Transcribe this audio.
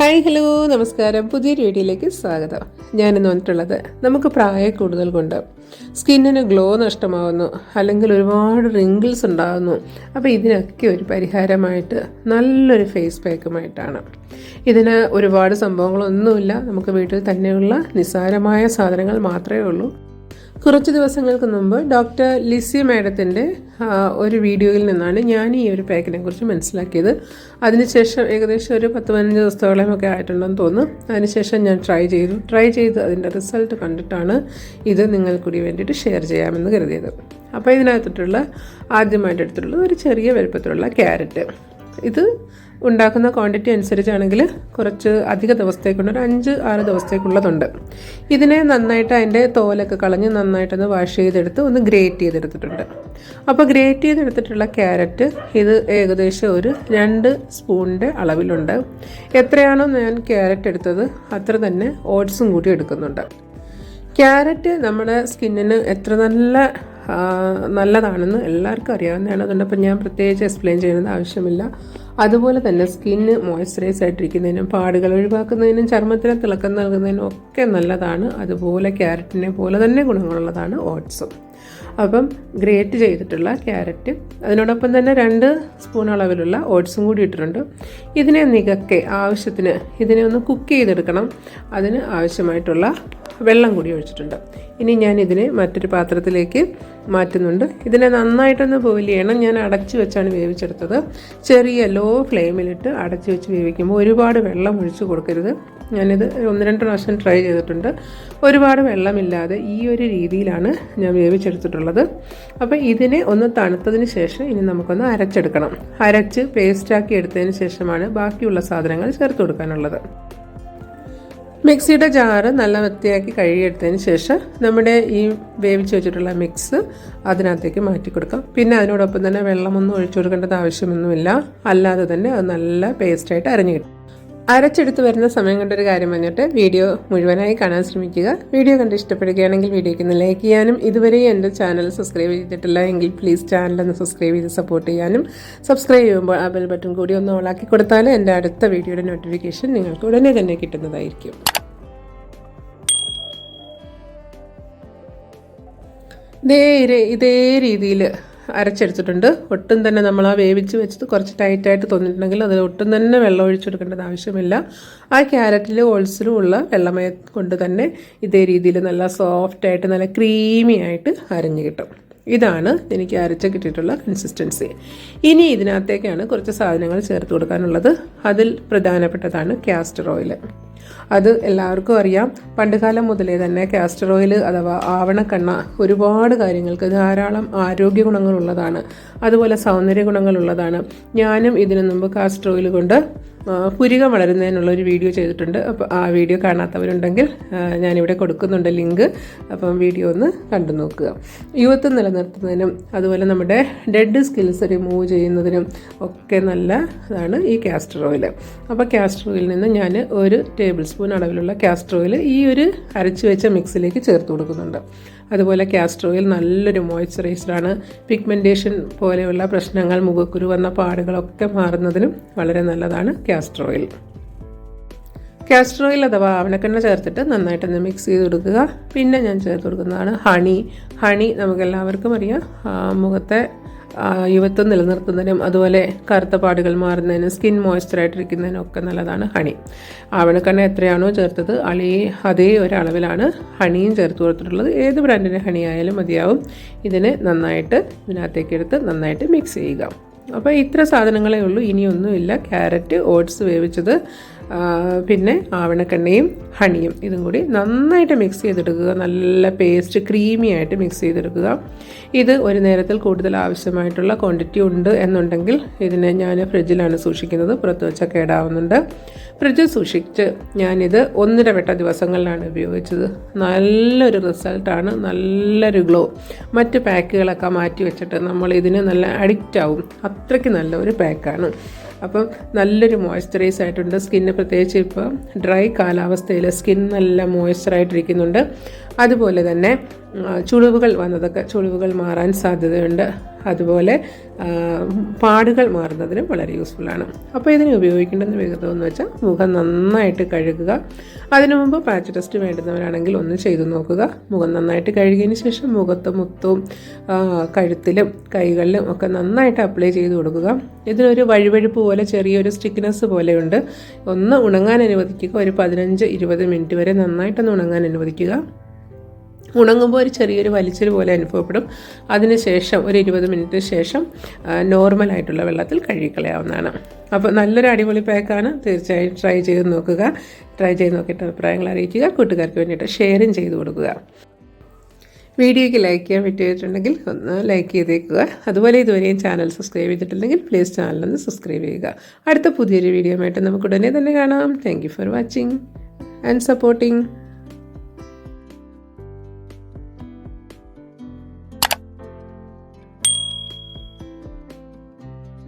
Hi hello നമസ്കാരം. പുതിയൊരു വീഡിയോയിലേക്ക് സ്വാഗതം. ഞാനിന്ന് വന്നിട്ടുള്ളത് നമുക്ക് പ്രായം കൂടുതൽ കൊണ്ട് സ്കിന്നിന് ഗ്ലോ നഷ്ടമാവുന്നു അല്ലെങ്കിൽ ഒരുപാട് റിങ്കിൾസ് ഉണ്ടാകുന്നു അപ്പോൾ ഇതിനൊക്കെ ഒരു പരിഹാരമായിട്ട് നല്ലൊരു ഫേസ് പാക്കുമായിട്ടാണ് ഇതിന് ഒരുപാട് സംഭവങ്ങളൊന്നുമില്ല. നമുക്ക് വീട്ടിൽ തന്നെയുള്ള നിസ്സാരമായ സാധനങ്ങൾ മാത്രമേ ഉള്ളൂ. കുറച്ച് ദിവസങ്ങൾക്ക് മുമ്പ് ഡോക്ടർ ലിസി മാഡത്തിന്റെ ഒരു വീഡിയോയിൽ നിന്നാണ് ഞാൻ ഈ ഒരു പാക്കിനെ കുറിച്ച് മനസ്സിലാക്കിയത്. അതിനുശേഷം ഏകദേശം ഒരു പത്ത് പതിനഞ്ച് ദിവസത്തോളം ഒക്കെ ആയിട്ടുണ്ടെന്ന് തോന്നുന്നു. അതിനുശേഷം ഞാൻ ട്രൈ ചെയ്തു. ട്രൈ ചെയ്ത് അതിന്റെ റിസൾട്ട് കണ്ടിട്ടാണ് ഇത് നിങ്ങൾക്കൂടി വേണ്ടിയിട്ട് ഷെയർ ചെയ്യാമെന്ന് കരുതിയത്. അപ്പോൾ ഇതിനകത്തിട്ടുള്ള ആദ്യമായിട്ട് എടുത്തിട്ടുള്ളത് ഒരു ചെറിയ വലുപ്പത്തിലുള്ള ക്യാരറ്റ്. ഇത് ഉണ്ടാക്കുന്ന ക്വാണ്ടിറ്റി അനുസരിച്ചാണെങ്കിൽ കുറച്ച് അധിക ദിവസത്തേക്കുണ്ട് ഒരു അഞ്ച് ആറ് ദിവസത്തേക്കുള്ളതുണ്ട്. ഇതിനെ നന്നായിട്ട് അതിന്റെ തോലൊക്കെ കളഞ്ഞ് നന്നായിട്ടൊന്ന് വാഷ് ചെയ്തെടുത്ത് ഒന്ന് ഗ്രേറ്റ് ചെയ്തെടുത്തിട്ടുണ്ട്. അപ്പോൾ ഗ്രേറ്റ് ചെയ്തെടുത്തിട്ടുള്ള ക്യാരറ്റ് ഇത് ഏകദേശം ഒരു രണ്ട് സ്പൂണിന്റെ അളവിലുണ്ട്. എത്രയാണോ ഞാൻ ക്യാരറ്റ് എടുത്തത് അത്ര തന്നെ ഓട്സും കൂടി എടുക്കുന്നുണ്ട്. ക്യാരറ്റ് നമ്മുടെ സ്കിന്നിന് എത്ര നല്ല നല്ലതാണെന്ന് എല്ലാവർക്കും അറിയാവുന്നതാണ്. അതുകൊണ്ടപ്പോൾ ഞാൻ പ്രത്യേകിച്ച് എക്സ്പ്ലെയിൻ ചെയ്യുന്നത് ആവശ്യമില്ല. അതുപോലെ തന്നെ സ്കിന്ന് മോയ്സ്ചറൈസ് ആയിട്ടിരിക്കുന്നതിനും പാടുകൾ ഒഴിവാക്കുന്നതിനും ചർമ്മത്തിന് തിളക്കം നൽകുന്നതിനും ഒക്കെ നല്ലതാണ്. അതുപോലെ ക്യാരറ്റിനെ പോലെ തന്നെ ഗുണങ്ങളുള്ളതാണ് ഓട്സും. അപ്പം ഗ്രേറ്റ് ചെയ്തിട്ടുള്ള ക്യാരറ്റ് അതിനോടൊപ്പം തന്നെ രണ്ട് സ്പൂൺ അളവിലുള്ള ഓട്സും കൂടി ഇട്ടിട്ടുണ്ട്. ഇതിനെ നികക്കെ ആവശ്യത്തിന് ഇതിനെ ഒന്ന് കുക്ക് ചെയ്തെടുക്കണം. അതിന് ആവശ്യമായിട്ടുള്ള വെള്ളം കൂടി ഒഴിച്ചിട്ടുണ്ട്. ഇനി ഞാൻ ഇതിനെ മറ്റൊരു പാത്രത്തിലേക്ക് മാറ്റുന്നുണ്ട്. ഇതിനെ നന്നായിട്ടൊന്ന് ബോയിൽ ചെയ്യണം. ഞാൻ അടച്ചു വെച്ചാണ് വേവിച്ചെടുത്തത്. ചെറിയ ലോ ഫ്ലെയിമിലിട്ട് അടച്ചു വെച്ച് വേവിക്കുമ്പോൾ ഒരുപാട് വെള്ളം ഒഴിച്ചു കൊടുക്കരുത്. ഞാനിത് ഒന്ന് രണ്ട് പ്രാവശ്യം ട്രൈ ചെയ്തിട്ടുണ്ട്. ഒരുപാട് വെള്ളമില്ലാതെ ഈ ഒരു രീതിയിലാണ് ഞാൻ വേവിച്ചെടുത്തിട്ടുള്ളത്. അപ്പോൾ ഇതിനെ ഒന്ന് തണുത്തതിന് ശേഷം ഇനി നമുക്കൊന്ന് അരച്ചെടുക്കണം. അരച്ച് പേസ്റ്റാക്കി എടുത്തതിന് ശേഷമാണ് ബാക്കിയുള്ള സാധനങ്ങൾ ചേർത്ത് കൊടുക്കാനുള്ളത്. മിക്സിയുടെ ജാറ് നല്ല വൃത്തിയാക്കി കഴുകിയെടുത്തതിന് ശേഷം നമ്മുടെ ഈ വേവിച്ച് വെച്ചിട്ടുള്ള മിക്സ് അതിനകത്തേക്ക് മാറ്റി കൊടുക്കാം. പിന്നെ അതിനോടൊപ്പം തന്നെ വെള്ളമൊന്നും ഒഴിച്ചു കൊടുക്കേണ്ടത് ആവശ്യമൊന്നുമില്ല. അല്ലാതെ തന്നെ അത് നല്ല പേസ്റ്റായിട്ട് അരഞ്ഞു കിട്ടും. അരച്ചെടുത്ത് വരുന്ന സമയം കൊണ്ടൊരു കാര്യം പറഞ്ഞിട്ട് വീഡിയോ മുഴുവനായി കാണാൻ ശ്രമിക്കുക. വീഡിയോ കണ്ട് ഇഷ്ടപ്പെടുകയാണെങ്കിൽ വീഡിയോയ്ക്ക് ഒന്ന് ലൈക്ക് ചെയ്യാനും ഇതുവരെ എന്റെ ചാനൽ സബ്സ്ക്രൈബ് ചെയ്തിട്ടില്ല എങ്കിൽ പ്ലീസ് ചാനലൊന്ന് സബ്സ്ക്രൈബ് ചെയ്ത് സപ്പോർട്ട് ചെയ്യാനും. സബ്സ്ക്രൈബ് ചെയ്യുമ്പോൾ ആ ബെൽ ബട്ടൺ കൂടി ഒന്ന് ഓളാക്കി കൊടുത്താൽ എന്റെ അടുത്ത വീഡിയോയുടെ നോട്ടിഫിക്കേഷൻ നിങ്ങൾക്ക് ഉടനെ തന്നെ കിട്ടുന്നതായിരിക്കും. ഇതേ ഇതേ രീതിയിൽ അരച്ചെടുത്തിട്ടുണ്ട്. ഒട്ടും തന്നെ നമ്മൾ ആ വേവിച്ച് വെച്ചത് കുറച്ച് ടൈറ്റായിട്ട് തോന്നിയിട്ടുണ്ടെങ്കിൽ അതിൽ ഒട്ടും തന്നെ വെള്ളം ഒഴിച്ചെടുക്കേണ്ടത് ആവശ്യമില്ല. ആ ക്യാരറ്റിൽ ഓൾസിലും ഉള്ള വെള്ളമയ കൊണ്ട് തന്നെ ഇതേ രീതിയിൽ നല്ല സോഫ്റ്റായിട്ട് നല്ല ക്രീമി ആയിട്ട് അരഞ്ഞു കിട്ടും. ഇതാണ് എനിക്ക് അരച്ച് കിട്ടിയിട്ടുള്ള കൺസിസ്റ്റൻസി ഇനി ഇതിനകത്തേക്കാണ് കുറച്ച് സാധനങ്ങൾ ചേർത്ത് കൊടുക്കാനുള്ളത്. അതിൽ പ്രധാനപ്പെട്ടതാണ് കാസ്റ്റർ ഓയിൽ അത് എല്ലാവർക്കും അറിയാം. പണ്ടുകാലം മുതലേ തന്നെ കാസ്റ്റർ ഓയിൽ അഥവാ ആവണക്കണ്ണ ഒരുപാട് കാര്യങ്ങൾക്ക് ധാരാളം ആരോഗ്യ ഗുണങ്ങളുള്ളതാണ്. അതുപോലെ സൗന്ദര്യ ഗുണങ്ങളുള്ളതാണ്. ഞാനും ഇതിനു മുമ്പ് കാസ്റ്റർ ഓയിൽ കൊണ്ട് പുരിക വളരുന്നതിനുള്ള ഒരു വീഡിയോ ചെയ്തിട്ടുണ്ട്. അപ്പോൾ ആ വീഡിയോ കാണാത്തവരുണ്ടെങ്കിൽ ഞാനിവിടെ കൊടുക്കുന്നുണ്ട് ലിങ്ക്. അപ്പം വീഡിയോ ഒന്ന് കണ്ടു നോക്കുക. യുവത്വം നിലനിർത്തുന്നതിനും അതുപോലെ നമ്മുടെ ഡെഡ് സ്കിൽസ് റിമൂവ് ചെയ്യുന്നതിനും ഒക്കെ നല്ല ഇതാണ് ഈ കാസ്റ്റർ ഓയിൽ അപ്പോൾ കാസ്റ്റർ ഓയിൽ നിന്ന് ഞാൻ ഒരു ടേബിൾ സ്പൂൺ അളവിലുള്ള കാസ്റ്റർ ഓയിൽ ഈ ഒരു അരച്ചു വെച്ച മിക്സിലേക്ക് ചേർത്ത് കൊടുക്കുന്നുണ്ട്. അതുപോലെ കാസ്റ്റർ ഓയിൽ നല്ലൊരു മോയ്സ്ചറൈസറാണ് പിഗ്മെന്റേഷൻ പോലെയുള്ള പ്രശ്നങ്ങൾ മുഖക്കുരു വന്ന പാടുകളൊക്കെ മാറുന്നതിനും വളരെ നല്ലതാണ് കാസ്റ്റർ ഓയിൽ കാസ്റ്റർ ഓയിൽ അഥവാ ആവണക്കെണ്ണ ചേർത്തിട്ട് നന്നായിട്ടൊന്ന് മിക്സ് ചെയ്ത് കൊടുക്കുക. പിന്നെ ഞാൻ ചേർത്ത് കൊടുക്കുന്നതാണ് ഹണി ഹണി നമുക്കെല്ലാവർക്കും അറിയാം മുഖത്തെ യുവത്വം നിലനിർത്തുന്നതിനും അതുപോലെ കറുത്ത പാടുകൾ മാറുന്നതിനും സ്കിൻ മോയ്സ്ചറായിട്ടിരിക്കുന്നതിനും ഒക്കെ നല്ലതാണ് ഹണി. ആവണക്കണ്ണ എത്രയാണോ ചേർത്തത് അളി അതേ ഒരളവിലാണ് ഹണിയും ചേർത്ത് കൊടുത്തിട്ടുള്ളത്. ഏത് ബ്രാൻഡിന്റെ ഹണി ആയാലും മതിയാവും. ഇതിനെ നന്നായിട്ട് ഇതിനകത്തേക്ക് എടുത്ത് നന്നായിട്ട് മിക്സ് ചെയ്യുക. അപ്പോൾ ഇത്ര സാധനങ്ങളേ ഉള്ളൂ. ഇനിയൊന്നുമില്ല. ക്യാരറ്റ് ഓട്സ് വേവിച്ചത് പിന്നെ ആവണക്കെണ്ണയും ഹണിയും ഇതും കൂടി നന്നായിട്ട് മിക്സ് ചെയ്തെടുക്കുക. നല്ല പേസ്റ്റ് ക്രീമി ആയിട്ട് മിക്സ് ചെയ്തെടുക്കുക. ഇത് ഒരു നേരത്തിൽ കൂടുതൽ ആവശ്യമായിട്ടുള്ള ക്വാണ്ടിറ്റി ഉണ്ട് എന്നുണ്ടെങ്കിൽ ഇതിനെ ഞാൻ ഫ്രിഡ്ജിലാണ് സൂക്ഷിക്കുന്നത്. പുറത്ത് വെച്ചാൽ കേടാവുന്നുണ്ട്. ഫ്രിഡ്ജിൽ സൂക്ഷിച്ച് ഞാനിത് ഒന്നര ദിവസങ്ങളിലാണ് ഉപയോഗിച്ചത്. നല്ലൊരു റിസൾട്ടാണ് നല്ലൊരു ഗ്ലോ മറ്റ് പാക്കുകളൊക്കെ മാറ്റി വെച്ചിട്ട് നമ്മൾ ഇതിന് നല്ല അഡിക്റ്റ് ആവും. അത്രയ്ക്ക് നല്ല ഒരു പാക്കാണ് അപ്പം നല്ലൊരു മോയ്സ്ചറൈസ് ആയിട്ടുണ്ട്. സ്കിന്ന് പ്രത്യേകിച്ച് ഇപ്പോൾ ഡ്രൈ കാലാവസ്ഥയിൽ സ്കിൻ നല്ല മോയ്സ്ചറായിട്ടിരിക്കുന്നുണ്ട് അതുപോലെ തന്നെ ചുളിവുകൾ വന്നതൊക്കെ ചുളിവുകൾ മാറാൻ സാധ്യതയുണ്ട്. അതുപോലെ പാടുകൾ മാറുന്നതിനും വളരെ യൂസ്ഫുള്ളാണ് അപ്പോൾ ഇതിന് ഉപയോഗിക്കേണ്ടുന്ന വിധം എന്ന് വെച്ചാൽ മുഖം നന്നായിട്ട് കഴുകുക. അതിനു മുമ്പ് പാച്ച് ടെസ്റ്റ് വേണ്ടുന്നവരാണെങ്കിൽ ഒന്ന് ചെയ്തു നോക്കുക. മുഖം നന്നായിട്ട് കഴുകിയതിന് ശേഷം മുഖത്ത് മുത്തും കഴുത്തിലും കൈകളിലും ഒക്കെ നന്നായിട്ട് അപ്ലൈ ചെയ്ത് കൊടുക്കുക. ഇതിനൊരു വഴുവഴുപ്പ് പോലെ ചെറിയൊരു സ്റ്റിക്നെസ് പോലെയുണ്ട്. ഒന്ന് ഉണങ്ങാൻ അനുവദിക്കുക. ഒരു പതിനഞ്ച് ഇരുപത് മിനിറ്റ് വരെ നന്നായിട്ടൊന്ന് ഉണങ്ങാൻ അനുവദിക്കുക. ഉണങ്ങുമ്പോൾ ഒരു ചെറിയൊരു വലിച്ചിൽ പോലെ അനുഭവപ്പെടും. അതിനുശേഷം ഒരു ഇരുപത് മിനിറ്റ് ശേഷം നോർമലായിട്ടുള്ള വെള്ളത്തിൽ കഴുകിക്കളയാവുന്നതാണ്. അപ്പോൾ നല്ലൊരു അടിപൊളി പാക്കാണ് തീർച്ചയായും ട്രൈ ചെയ്ത് നോക്കുക. ട്രൈ ചെയ്ത് നോക്കിയിട്ട് അഭിപ്രായങ്ങൾ അറിയിക്കുക. കൂട്ടുകാർക്ക് വേണ്ടിയിട്ട് ഷെയറും ചെയ്ത് കൊടുക്കുക. വീഡിയോയ്ക്ക് ലൈക്ക് ചെയ്യാൻ പറ്റിയിട്ടുണ്ടെങ്കിൽ ഒന്ന് ലൈക്ക് ചെയ്തേക്കുക. അതുപോലെ ഇതുവരെയും ചാനൽ സബ്സ്ക്രൈബ് ചെയ്തിട്ടില്ലെങ്കിൽ പ്ലീസ് ചാനലൊന്ന് സബ്സ്ക്രൈബ് ചെയ്യുക. അടുത്ത പുതിയൊരു വീഡിയോ ആയിട്ട് നമുക്ക് ഉടനെ തന്നെ കാണാം. Thank for watching and supporting